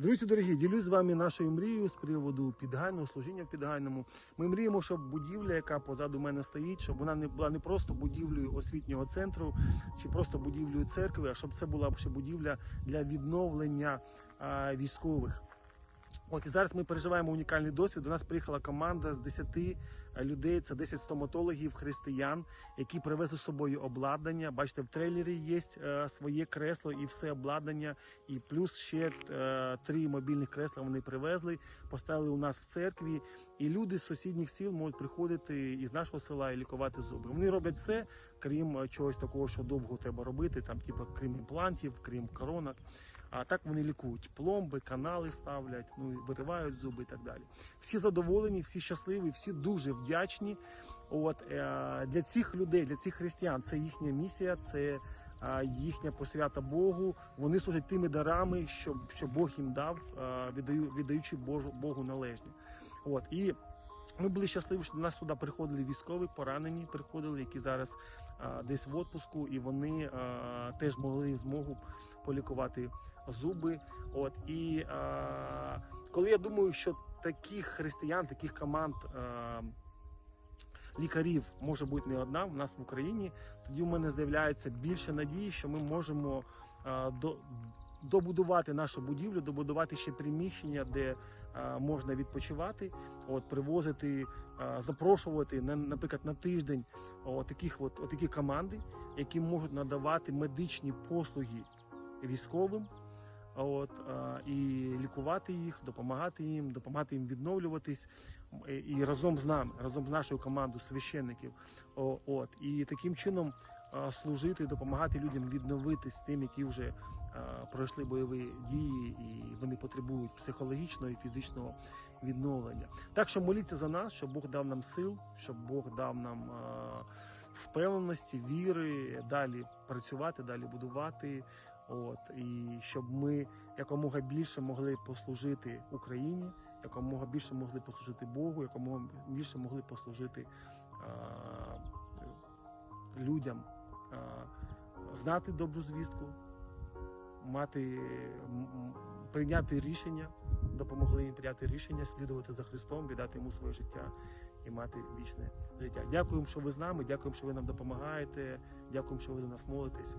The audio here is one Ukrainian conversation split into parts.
Друзі дорогі, ділюсь з вами нашою мрією з приводу підгайного служіння в підгайному. Ми мріємо, щоб будівля, яка позаду мене стоїть, щоб вона не була не просто будівлею освітнього центру чи просто будівлею церкви, а щоб це була ще будівля для відновлення військових. От і зараз ми переживаємо унікальний досвід. До нас приїхала команда з 10 людей, це 10 стоматологів, християн, які привезли з собою обладнання. Бачите, в трейлері є е, своє кресло і все обладнання, і плюс ще е, три мобільних кресла вони привезли, поставили у нас в церкві. І люди з сусідніх сіл можуть приходити із нашого села і лікувати зуби. Вони роблять все, крім е, чогось такого, що довго треба робити, там, типу, крім імплантів, крім коронок. А так вони лікують пломби, канали ставлять, ну виривають зуби і так далі. Всі задоволені, всі щасливі, всі дуже вдячні. От е, для цих людей, для цих християн, це їхня місія, це е, їхня посвята Богу. Вони служать тими дарами, що, що Бог їм дав, е, віддаючи Богу належні. От і. Ми були щасливі, що до нас сюди приходили військові, поранені приходили, які зараз а, десь в отпуску, і вони а, теж могли змогу полікувати зуби. От і а, коли я думаю, що таких християн, таких команд. А, Лікарів може бути не одна в нас в Україні. Тоді в мене з'являється більше надії, що ми можемо а, до, добудувати нашу будівлю, добудувати ще приміщення, де а, можна відпочивати, от привозити, а, запрошувати на, наприклад, на тиждень от от, от такі команди, які можуть надавати медичні послуги військовим. От а, і лікувати їх, допомагати їм, допомагати їм відновлюватись і, разом з нами, разом з нашою командою священників. От і таким чином служити, допомагати людям відновитись тим, які вже пройшли бойові дії, і вони потребують психологічного і фізичного відновлення. Так що моліться за нас, щоб Бог дав нам сил, щоб Бог дав нам впевненості, віри, далі працювати, далі будувати. От і щоб ми якомога більше могли послужити Україні, якомога більше могли послужити Богу, якомога більше могли послужити а, людям, а, знати добру звістку, мати прийняти рішення, допомогли їм прийняти рішення, слідувати за Христом, віддати йому своє життя і мати вічне життя. Дякуємо, що ви з нами, дякуємо, що ви нам допомагаєте, дякуємо, що ви за нас молитесь.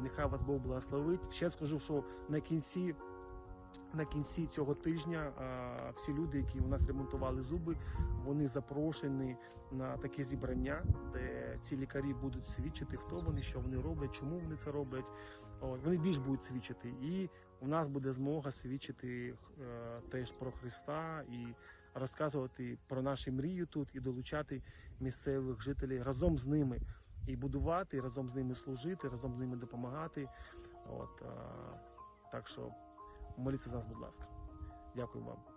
Нехай вас Бог благословить. Ще скажу, що на кінці. На кінці цього тижня всі люди, які у нас ремонтували зуби, вони запрошені на таке зібрання, де ці лікарі будуть свідчити, хто вони, що вони роблять, чому вони це роблять. Вони більш будуть свідчити. І у нас буде змога свідчити е, теж про Христа і розказувати про наші мрії тут і долучати місцевих жителів разом з ними і будувати, і разом з ними служити, разом з ними допомагати. От, так що моліться за нас, будь ласка. Дякую вам.